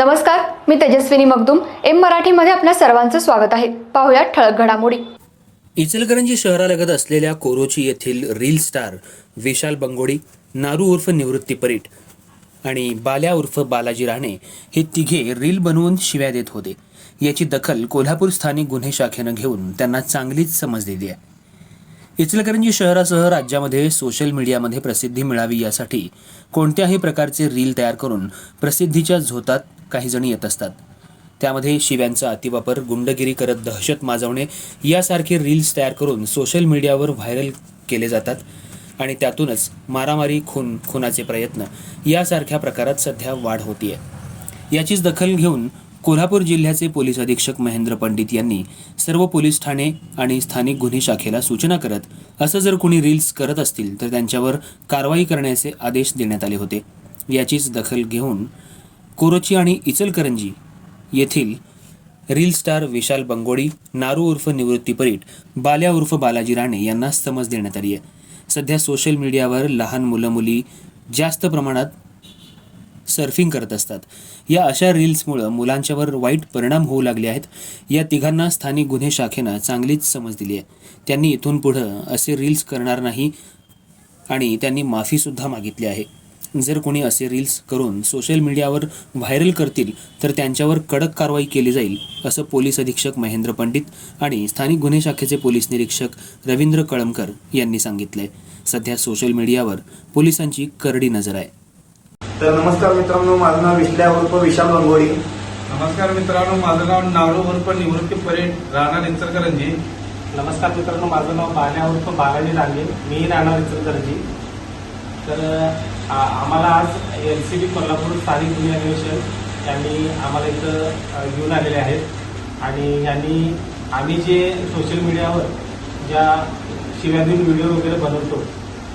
नमस्कार मी तेजस्विनी मगदुम. एम मराठीमध्ये आपल्या सर्वांचं स्वागत आहे. पाहुयात ठळक घडामोडी. इचलकरंजी शहरालगत असलेल्या कोरोची येथील रील स्टार विशाल बंगोडी नारू उर्फ निवृत्ती परीट आणि बाल्या उर्फ बालाजी राणे हे तिघे रील बनवून शिव्या देत होते. याची दखल कोल्हापूर स्थानिक गुन्हे शाखेनं घेऊन त्यांना चांगलीच समज दिली आहे. इचलकरंजी शहरासह राज्यामध्ये सोशल मीडियामध्ये प्रसिद्धी मिळावी यासाठी कोणत्याही प्रकारचे रील तयार करून प्रसिद्धीच्या झोतात काही जणी येत असतात. त्यामध्ये शिव्यांचा अतिवापर गुंडगिरी करत दहशत माजवणे यासारखे रील्स तयार करून सोशल मीडियावर व्हायरल केले जातात आणि त्यातूनच मारामारी खून खुनाचे प्रयत्न यासारख्या प्रकारात सध्या वाढ होतीये. याचीच दखल घेऊन कोल्हापूर जिल्ह्याचे पोलीस अधीक्षक महेंद्र पंडित यांनी सर्व पोलीस ठाणे आणि स्थानिक गुन्हे शाखेला सूचना करत असं जर कोणी रील्स करत असतील तर त्यांच्यावर कारवाई करण्याचे आदेश देण्यात आले होते. याचीच दखल घेऊन कोरोची आणि इचलकरंजी येथील रील स्टार विशाल बंगोडी नारू उर्फ निवृत्ती परीट बाल्या उर्फ बालाजी राणे यांना समज देण्यात आली आहे. सध्या सोशल मीडियावर लहान मुलं मुली जास्त प्रमाणात सर्फिंग करत असतात. या अशा रील्समुळं मुलांच्यावर वाईट परिणाम होऊ लागले आहेत. या तिघांना स्थानिक गुन्हे शाखेनं चांगलीच समज दिली आहे. त्यांनी इथून पुढं असे रील्स करणार नाही आणि त्यांनी माफीसुद्धा मागितली आहे. जर कोणी असे रील्स करून सोशल मीडियावर व्हायरल करतील तर त्यांच्यावर कडक कारवाई केली जाईल असं पोलीस अधीक्षक महेंद्र पंडित आणि स्थानिक गुन्हे शाखेचे पोलीस निरीक्षक रवींद्र कळमकर यांनी सांगितले सध्या सोशल मीडियावर पोलिसांची करडी नजर आहे. तर नमस्कार मित्रांनो माझं नाव विश्ल्या उर्फ विशाल बंगोडी नमस्कार मित्रांनो माझं नाव नारू उर्फ निवृत्ती परेड राहणार इचलकरंजी नमस्कार मित्रांनो माझं नाव बाल्या उर्फ बालाजी डांगे मी राहणार इचलकरंजी तर आ- आम्हाला आज एल सी बी कोल्हापूर स्थानिक गुन्हे अन्वेषण यांनी आम्हाला इथं घेऊन आलेले आहेत. आणि यांनी आम्ही जे सोशल मीडियावर ज्या शिव्या देऊन व्हिडिओ वगैरे बनवतो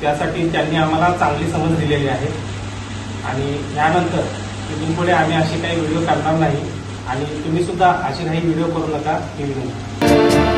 त्यासाठी त्यांनी आम्हाला चांगली समज दिलेली आहे. आणि यानंतर इथून पुढे आम्ही असे काही व्हिडिओ काढणार नाही. आणि तुम्ही सुद्धा असे काही व्हिडिओ करू नका ही विनंती.